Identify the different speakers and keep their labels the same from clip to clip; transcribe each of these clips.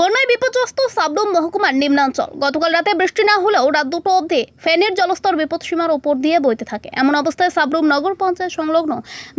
Speaker 1: বন্যায় বিপর্যস্ত সাবরুম মহকুমার নিম্নাঞ্চল। গতকাল রাতে বৃষ্টি না হলেও রাত দুটো অবধি ফেনের জলস্তর বিপদসীমার উপর দিয়ে বইতে থাকে। এমন অবস্থায় সাবরুম নগর পঞ্চায়েত সংলগ্ন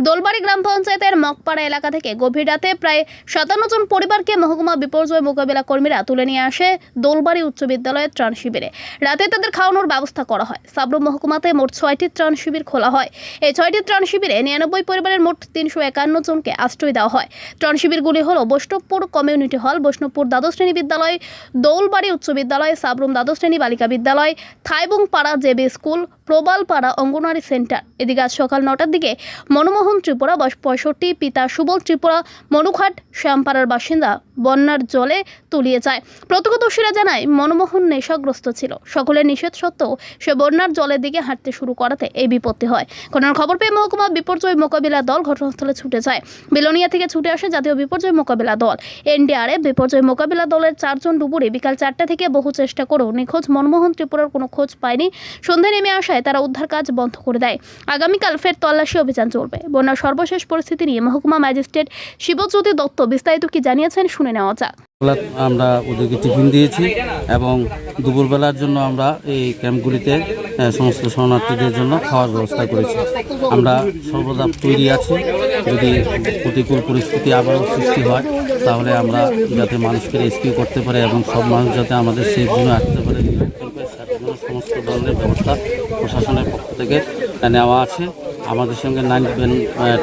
Speaker 1: দোলবাড়ি গ্রাম পঞ্চায়েতের মগপাড়া এলাকা থেকে গভীর রাতে প্রায় সাতান্ন জন পরিবারকে মহকুমা বিপর্যয় মোকাবিলা কর্মীরা তুলে নিয়ে আসে দোলবাড়ি উচ্চ বিদ্যালয়ের ত্রাণ শিবিরে। রাতে তাদের খাওয়ানোর ব্যবস্থা করা হয়। সাবরুম মহকুমাতে মোট ছয়টি ত্রাণ শিবির খোলা হয়। এই ছয়টি ত্রাণ শিবিরে নিরানব্বই পরিবারের মোট তিনশো একান্ন জনকে আশ্রয় দেওয়া হয়। ত্রাণ শিবিরগুলি হল বৈষ্ণবপুর কমিউনিটি হল, বৈষ্ণবপুর দ্বাদশ শ্রেণি বিদ্যালয়, দৌলবাড়ি উচ্চ বিদ্যালয়, সাবরুম দ্বাদশ শ্রেণি বালিকা বিদ্যালয় থাইবুং পাড়া JB school Prabalpara anganwadi centre. এদিকে আজ সকাল নটার দিকে মনমোহন ত্রিপুরা বয়স পঁয়ষট্টি, পিতা সুবল ত্রিপুরা, মনুঘাট, শ্যামপাড়ার বাসিন্দা বন্যার জলে তলিয়ে যায়। প্রত্যক্ষদর্শীরা জানায়, মনমোহন নেশাগ্রস্ত ছিল। সকলের নিষেধ সত্ত্বেও সে বন্যার জলের দিকে হাঁটতে শুরু করাতে এই বিপত্তি হয়। ঘটনার খবর পেয়ে মহকুমা বিপর্যয় মোকাবিলা দল ঘটনাস্থলে ছুটে যায়। বিলোনিয়া থেকে ছুটে আসে জাতীয় বিপর্যয় মোকাবিলা দল। এনডিআরএফ বিপর্যয় মোকাবিলা দলের চারজন ডুবুরি বিকাল চারটা থেকে বহু চেষ্টা করেও নিখোঁজ মনমোহন ত্রিপুরার কোনো খোঁজ পায়নি। সন্ধে নেমে আসায় তারা উদ্ধার কাজ বন্ধ করে দেয়। আগামীকাল ফের তল্লাশি অভিযান চলবে। বন্যার সর্বশেষ পরিস্থিতি নিয়ে মহকুমা ম্যাজিস্ট্রেট শিবজ্যোতি দত্ত বিস্তারিত কি জানিয়েছেন শুনে নেওয়া যাক।
Speaker 2: আমরা ওদেরকে টিফিন দিয়েছি এবং দুপুরবেলার জন্য আমরা এই ক্যাম্পগুলিতে সমস্ত শরণার্থীদের জন্য খাওয়ার ব্যবস্থা করেছি। আমরা সর্বদা তৈরি আছি। যদি প্রতিকূল পরিস্থিতি আবারও সৃষ্টি হয়, তাহলে আমরা যাতে মানুষকে রেস্কিউ করতে পারে এবং সব মানুষ যাতে আমাদের সেই জন্য আসতে পারে। সমস্ত ধরনের ব্যবস্থা প্রশাসনের পক্ষ থেকে নেওয়া আছে। আমাদের সঙ্গে নাইন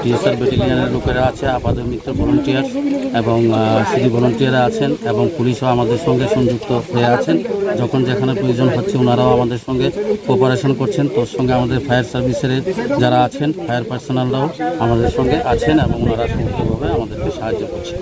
Speaker 2: টিএসআর ব্যাটালিয়নের লোকেরা আছে, আপাতত মিত্র ভলেন্টিয়ার এবং সিডি ভলেন্টিয়াররা আছেন এবং পুলিশও আমাদের সঙ্গে সংযুক্ত হয়ে আছেন। যখন যেখানে প্রয়োজন হচ্ছে ওনারাও আমাদের সঙ্গে কোঅপারেশন করছেন। তোর সঙ্গে আমাদের ফায়ার সার্ভিসের যারা আছেন ফায়ার পার্সোনালরাও আমাদের সঙ্গে আছেন এবং ওনারা সমস্তভাবে আমাদেরকে সাহায্য করছেন।